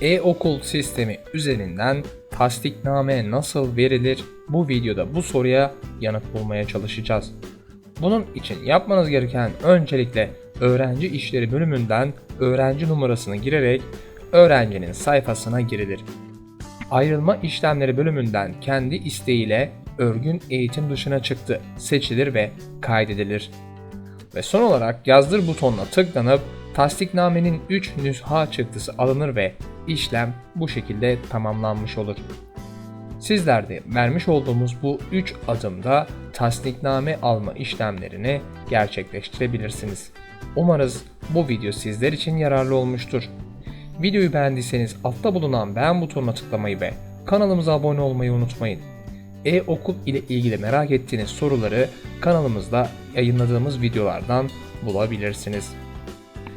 E-okul sistemi üzerinden tasdikname nasıl verilir? Bu videoda bu soruya yanıt bulmaya çalışacağız. Bunun için yapmanız gereken öncelikle öğrenci işleri bölümünden öğrenci numarasını girerek öğrencinin sayfasına girilir. Ayrılma işlemleri bölümünden kendi isteğiyle örgün eğitim dışına çıktı seçilir ve kaydedilir. Ve son olarak yazdır butonuna tıklanıp tasdiknamenin 3 nüsha çıktısı alınır ve işlem bu şekilde tamamlanmış olur. Sizler de vermiş olduğumuz bu 3 adımda tasdikname alma işlemlerini gerçekleştirebilirsiniz. Umarız bu video sizler için yararlı olmuştur. Videoyu beğendiyseniz altta bulunan beğen butonuna tıklamayı ve kanalımıza abone olmayı unutmayın. E-okul ile ilgili merak ettiğiniz soruları kanalımızda yayınladığımız videolardan bulabilirsiniz.